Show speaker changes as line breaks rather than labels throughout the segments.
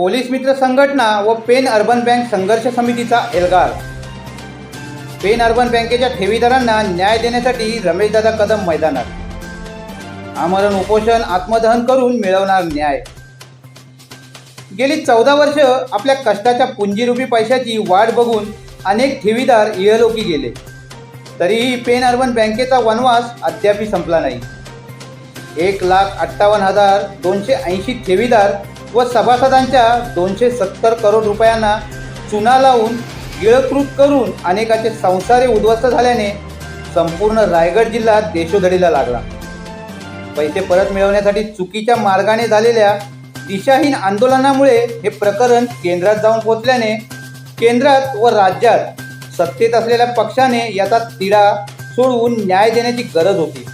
Police मित्र संघटना व पेन अर्बन बँक संघर्ष समितीचा एल्गार. पेन अर्बन बँकेच्या ठेवीदारांना न्याय देण्यासाठी रमेशदादा कदम मैदानात. आमरण उपोषण आत्मदहन करून मिळवणार न्याय. गेली चौदा वर्ष आपल्या कष्टाच्या पुंजीरूपी पैशाची वाट बघून अनेक ठेवीदार इहलोकी गेले. तरीही पेन अर्बन बँकेचा वनवास अद्यापही संपला नाही. एक लाख अठ्ठावन्न हजार दोनशे ऐंशी ठेवीदार व सभासदांच्या दोनशे सत्तर करोड रुपयांना चुना लावून गिळकृत करून अनेकाचे संसारे उद्ध्वस्त झाल्याने संपूर्ण रायगड जिल्हा देशोधडीला लागला. पैसे परत मिळवण्यासाठी चुकीच्या मार्गाने झालेल्या दिशाहीन आंदोलनामुळे हे प्रकरण केंद्रात जाऊन पोचल्याने केंद्रात व राज्यात सत्तेत असलेल्या पक्षाने याचा तिढा सोडवून न्याय देण्याची गरज होती.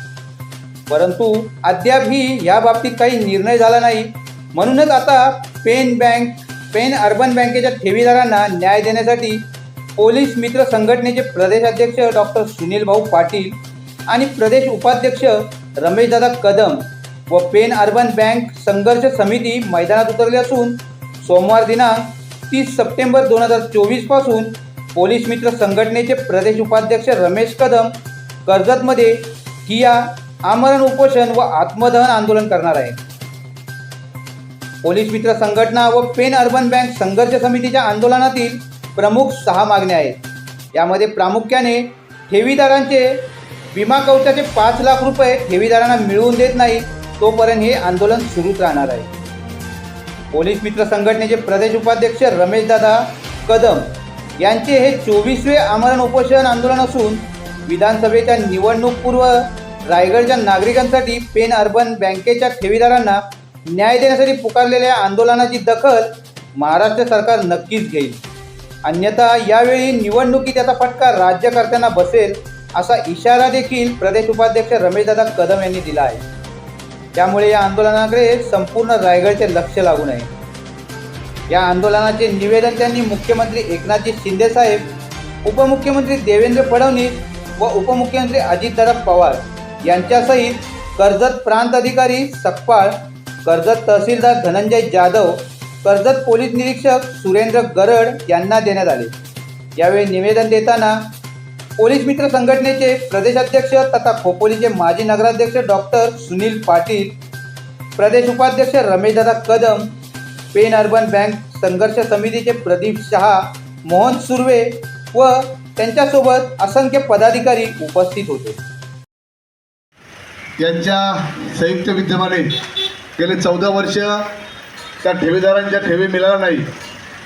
परंतु अद्यापही या बाबतीत काही निर्णय झाला नाही. म्हणूनच आता पेन बँक पेन अर्बन बँकेच्या ठेवीदारांना न्याय देण्यासाठी पोलीस मित्र संघटनेचे प्रदेशाध्यक्ष डॉक्टर सुनील भाऊ पाटील आणि प्रदेश उपाध्यक्ष रमेशदादा कदम व पेन अर्बन बँक संघर्ष समिती मैदानात उतरली असून सोमवार दिनांक तीस सप्टेंबर दोन हजार चोवीसपासून पोलीस मित्र संघटनेचे प्रदेश उपाध्यक्ष रमेश कदम कर्जतमध्ये किया आमरण उपोषण व आत्मदहन आंदोलन करणार आहे पोलीस मित्र संघटना व पेन अर्बन बँक संघर्ष समितीच्या आंदोलनातील प्रमुख सहा मागण्या आहेत. यामध्ये प्रामुख्याने ठेवीदारांचे विमा कवचाचे पाच लाख रुपये ठेवीदारांना मिळवून देत नाही तोपर्यंत हे आंदोलन सुरूच राहणार आहे. पोलीस मित्र संघटनेचे प्रदेश उपाध्यक्ष रमेशदादा कदम यांचे हे चोवीसवे आमरण उपोषण आंदोलन असून विधानसभेच्या निवडणूकपूर्व रायगडच्या नागरिकांसाठी पेन अर्बन बँकेच्या ठेवीदारांना न्याय देण्यासाठी पुकारलेल्या आंदोलनाची दखल महाराष्ट्र सरकार नक्कीच घेईल. अन्यथा यावेळी निवडणुकीत त्याचा फटका राज्यकर्त्यांना बसेल असा इशारा देखील प्रदेश उपाध्यक्ष रमेशदादा कदम यांनी दिला आहे. त्यामुळे या आंदोलनाकडे संपूर्ण रायगडचे लक्ष लागू नये. या आंदोलनाचे निवेदन त्यांनी मुख्यमंत्री एकनाथजी शिंदेसाहेब उपमुख्यमंत्री देवेंद्र फडणवीस व उपमुख्यमंत्री अजितदादा पवार यांच्यासहित कर्जत प्रांत अधिकारी सकपाळ कर्जत तहसीलदार धनंजय जाधव कर्जत पोलीस निरीक्षक सुरेंद्र गरड यांना देण्यात आले. यावेळी निवेदन देताना पोलीस मित्र संघटनेचे प्रदेशाध्यक्ष तथा खोपोलीचे माजी नगराध्यक्ष डॉक्टर सुनील पाटील प्रदेश उपाध्यक्ष रमेशदादा कदम पेन अर्बन बँक संघर्ष समितीचे प्रदीप शहा मोहन सुर्वे व त्यांच्यासोबत असंख्य पदाधिकारी उपस्थित होते.
यांच्या संयुक्त विद्यमाने गेले चौदा वर्ष त्या ठेवीदारांच्या ठेवी मिळाल्या नाही.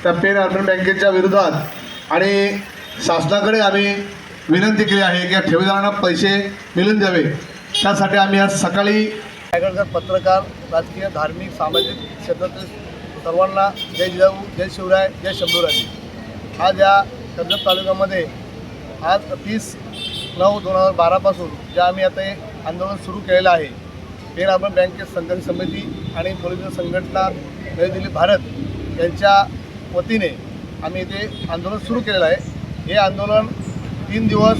त्या पेन अर्बन बँकेच्या विरोधात आणि शासनाकडे आम्ही विनंती केली आहे की या ठेवीदारांना पैसे मिळून द्यावे. त्यासाठी आम्ही आज सकाळी
रायगडकर पत्रकार राजकीय धार्मिक सामाजिक क्षेत्रातील सर्वांना जय जिजाऊ जय शिवराय जय शंभूराजी. आज या कर्जत तालुक्यामध्ये आज तीस नऊ दोन हजार बारापासून जे आम्ही आता हे आंदोलन सुरू केलेलं आहे. पेन अर्बन बँकेत संघर्ष समिती आणि पोलीस संघटना नवी दिल्ली भारत यांच्या वतीने आम्ही इथे आंदोलन सुरू केलेलं आहे. हे आंदोलन तीन दिवस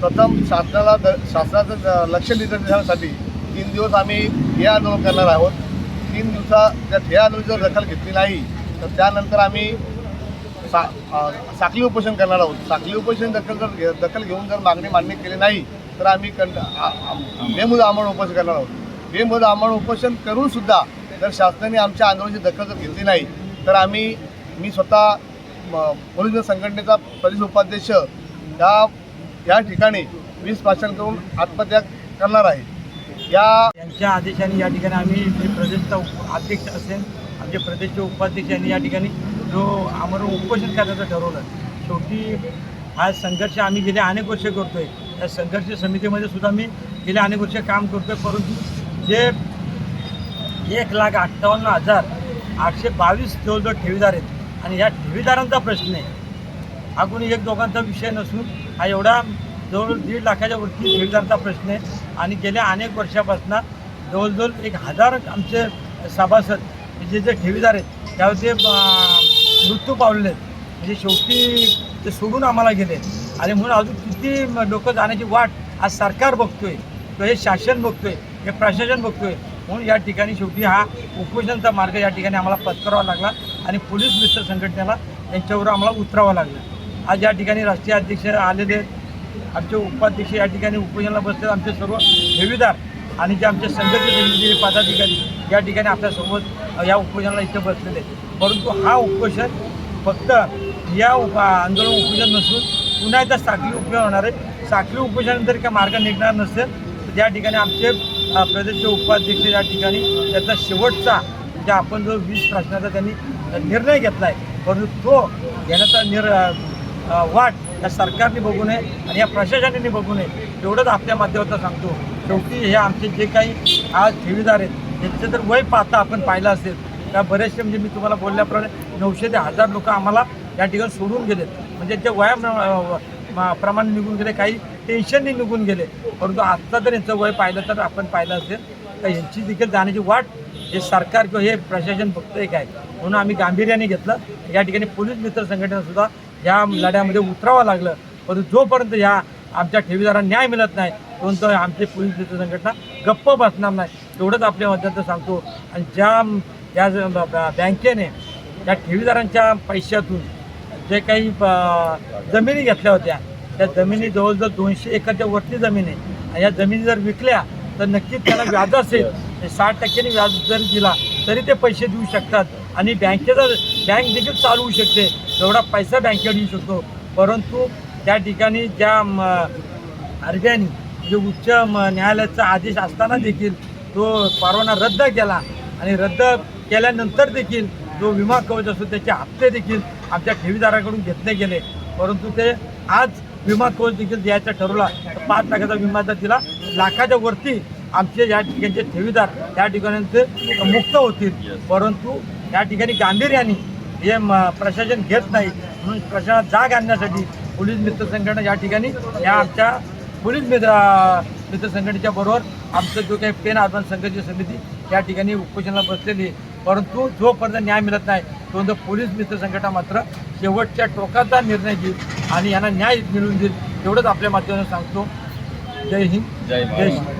प्रथम शासनाला द शासनाचं लक्ष निर्देशासाठी तीन दिवस आम्ही हे आंदोलन करणार आहोत. तीन दिवसा त्या हे आंदोलन जर दखल घेतली नाही तर त्यानंतर आम्ही सा साखली साखळी उपोषण करणार आहोत. साखळी उपोषण दखल जर दखल घेऊन जर मागणी मान्य केली नाही तर आम्ही कंट आ- आम्हाला उपोषण करणार आहोत. बेमुदत आम्हाला उपोषण करूनसुद्धा जर शासनाने आमच्या आंदोलनाची दखल जर घेतली नाही तर आम्ही मी स्वतः पोलीस संघटनेचा प्रदेश उपाध्यक्ष या या ठिकाणी वीज भाषण करून आत्महत्या करणार आहे. या
यांच्या आदेशाने या ठिकाणी आम्ही जे प्रदेशचा अध्यक्ष असेल आमचे प्रदेशचे उपाध्यक्ष यांनी या ठिकाणी जो आम्हाला उपोषण करण्याचं ठरवलं शेवटी हा संघर्ष आम्ही गेले अनेक वर्ष करतोय. त्या संघर्ष समितीमध्ये सुद्धा मी गेले अनेक वर्ष काम करतोय परंतु जे एक लाख अठ्ठावन्न हजार आठशे बावीस जवळजवळ ठेवीदार आहेत. आणि या ठेवीदारांचा प्रश्न आहे. हा कोणी एक दोघांचा विषय नसून हा एवढा जवळ दीड लाखाच्या वरती ठेवीदारांचा प्रश्न आहे. आणि गेल्या अनेक वर्षापासून जवळजवळ एक हजार आमचे सभासद जे जे ठेवीदार आहेत त्यावर ते मृत्यू पावलेले आहेत. म्हणजे शेवटी ते सोडून आम्हाला गेले आणि म्हणून अजून किती लोक जाण्याची वाट आज सरकार बघतोय. तो हे शासन बघतोय. हे प्रशासन बघतोय. म्हणून या ठिकाणी शेवटी हा उपोषणचा मार्ग या ठिकाणी आम्हाला पत्करावा लागला आणि पोलीस मित्र संघटनेला यांच्यावर आम्हाला उतरावं लागलं. आज या ठिकाणी राष्ट्रीय अध्यक्ष आलेले आहेत. आमचे उपाध्यक्ष या ठिकाणी उपोषणाला बसले आमचे सर्व ठेवीदार आणि जे आमचे संघर्ष समितीचे पदाधिकारी या ठिकाणी आपल्यासोबत या उपोषणाला इथे बसलेले आहेत. परंतु हा उपोषण फक्त या उपा आंदोलन उपोषण नसून पुन्हा एकदा साखळी उपोषण होणार आहे. साखळी उपोषण जर मार्ग निघणार नसेल तर त्या ठिकाणी आमचे प्रदेशचे उपाध्यक्ष या ठिकाणी. त्याचा शेवटचा म्हणजे आपण जो वीज प्रश्नाचा त्यांनी निर्णय घेतला आहे परंतु तो घेण्याचा निर वाट या सरकारने बघू नये आणि या प्रशासनाने बघू नये एवढंच आपल्या माध्यमातून सांगतो. शेवटी हे आमचे जे काही आज ठेवीदार आहेत त्यांचं जर वय पाहता आपण पाहिलं असेल त्या बरेचसे म्हणजे मी तुम्हाला बोलल्याप्रमाणे नऊशे ते हजार लोक आम्हाला या ठिकाणी सोडून गेलेत. म्हणजे ते वया प्रमाण निघून गेले काही टेन्शननी निघून गेले. परंतु आत्ता जर यांचं वय पाहिलं तर आपण पाहिलं असेल तर यांची देखील जाण्याची वाट हे सरकार किंवा हे प्रशासन फक्त एक आहे म्हणून आम्ही गांभीर्याने घेतलं. या ठिकाणी पोलीस मित्र संघटनासुद्धा या लढ्यामध्ये उतरावं लागलं. परंतु जोपर्यंत या आमच्या ठेवीदारांना न्याय मिळत नाही तोपर्यंत आमचे पोलीस मित्र संघटना गप्प बसणार नाही. तेवढंच आपल्या मध्यात सांगतो. आणि ज्या या ज- ब- बँकेने या ठेवीदारांच्या पैशातून जे काही जमिनी घेतल्या होत्या त्या जमिनी जवळजवळ दोनशे एकरच्या वरती जमीन आहे. आणि या जमिनी जर विकल्या तर नक्कीच त्याला व्याज असेल. साठ टक्क्यांनी व्याज जर दिला तरी ते पैसे देऊ शकतात. आणि बँकेचा बँक देखील चालू होऊ शकते. तेवढा पैसा बँकेवर येऊ शकतो. परंतु त्या ठिकाणी ज्या म, आरबीआयने जे उच्च न्यायालयाचा आदेश असताना देखील तो परवाना रद्द केला. आणि रद्द केल्यानंतर देखील जो विमा कवच असतो त्याचे हप्ते देखील आमच्या ठेवीदाराकडून घेतले गेले. परंतु ते आज विमा कवच देखील द्यायचा ठरवला. पाच लाखाचा विमा जर दिला लाखाच्या वरती आमचे या ठिकाणचे ठेवीदार त्या ठिकाणी ते मुक्त होतील. परंतु या ठिकाणी गांभीर्याने हे प्रशासन घेत नाही. म्हणून प्रशासनात जाग आणण्यासाठी पोलीस मित्र संघटना या ठिकाणी या आमच्या पोलीस मित्र मित्र संघटनेच्या बरोबर आमचं जो काही पेन अर्बन संघर्ष समिती या ठिकाणी उपोषणाला बसलेली आहे. परंतु जोपर्यंत न्याय मिळत नाही तोपर्यंत पोलीस मित्र संघटना मात्र शेवटच्या टोकाचा निर्णय घेईल. आणि यांना न्याय मिळवून देईल एवढंच आपल्या माध्यमातून सांगतो. जय हिंद. जय श्री